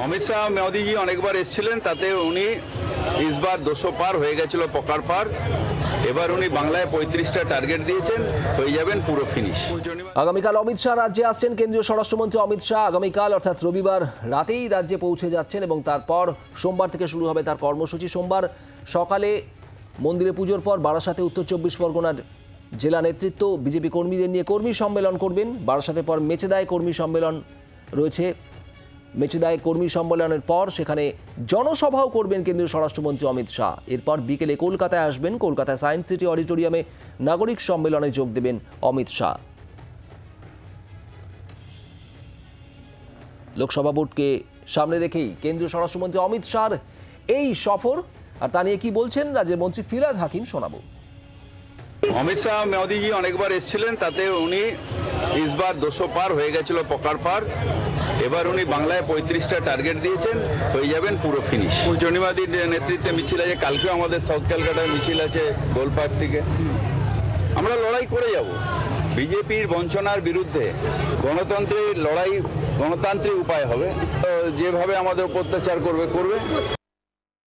অমিত শাহ মোদীজি অনেকবার এসেছিলেন, তাতে উনি ইসবার দুশো পার হয়ে গেছিল পকার পার। এবার উনি বাংলায় পঁয়ত্রিশটা টার্গেট দিয়েছেন, হয়ে যাবেন পুরো ফিনিশ আগামীকাল অমিত শাহ রাজ্যে আসছেন, কেন্দ্রীয় স্বরাষ্ট্রমন্ত্রী অমিত শাহ আগামীকাল, অর্থাৎ রবিবার রাতেই রাজ্যে পৌঁছে যাচ্ছেন এবং তারপর সোমবার থেকে শুরু হবে তার কর্মসূচি। সোমবার সকালে মন্দিরে পুজোর পর বারাসাতে উত্তর চব্বিশ পরগনার জেলা নেতৃত্ব, বিজেপি কর্মীদের নিয়ে কর্মী সম্মেলন করবেন। বারাসাতে পর মেচেদায় কর্মী সম্মেলন রয়েছে। মেচেদায় কর্মী সম্মেলনের পর সেখানে জনসভাও করবেন কেন্দ্রীয় স্বরাষ্ট্রমন্ত্রী অমিত শাহ। এরপর বিকেলে কলকাতায় আসবেন। কলকাতায় সায়েন্স সিটি অডিটোরিয়ামে নাগরিক সম্মেলনে যোগ দেবেন অমিত শাহ। লোকসভা ভোটকে সামনে রেখেই কেন্দ্রীয় স্বরাষ্ট্রমন্ত্রী অমিত শাহর এই সফর। আর তা নিয়ে কি বলছেন রাজ্যের মন্ত্রী ফিরাদ হাকিম শোনাবো। অমিত শাহ মোদীজি অনেকবার এসেছিলেন, তাতে উনি ইসবার দুশো পার হয়ে গেছিল পকার পার। এবার উনি বাংলায় পঁয়ত্রিশটা টার্গেট দিয়েছেন, হয়ে যাবেন পুরো ফিনিশ পূর্ণিমাদির নেতৃত্বে মিছিল আছে, কালকেও আমাদের সাউথ ক্যালকাটায় মিছিল আছে গোলপার্ক থেকে। আমরা লড়াই করে যাব। বিজেপির বঞ্চনার বিরুদ্ধে গণতন্ত্রের লড়াই, গণতান্ত্রিক উপায় হবে। যেভাবে আমাদের অত্যাচার করবে করবে।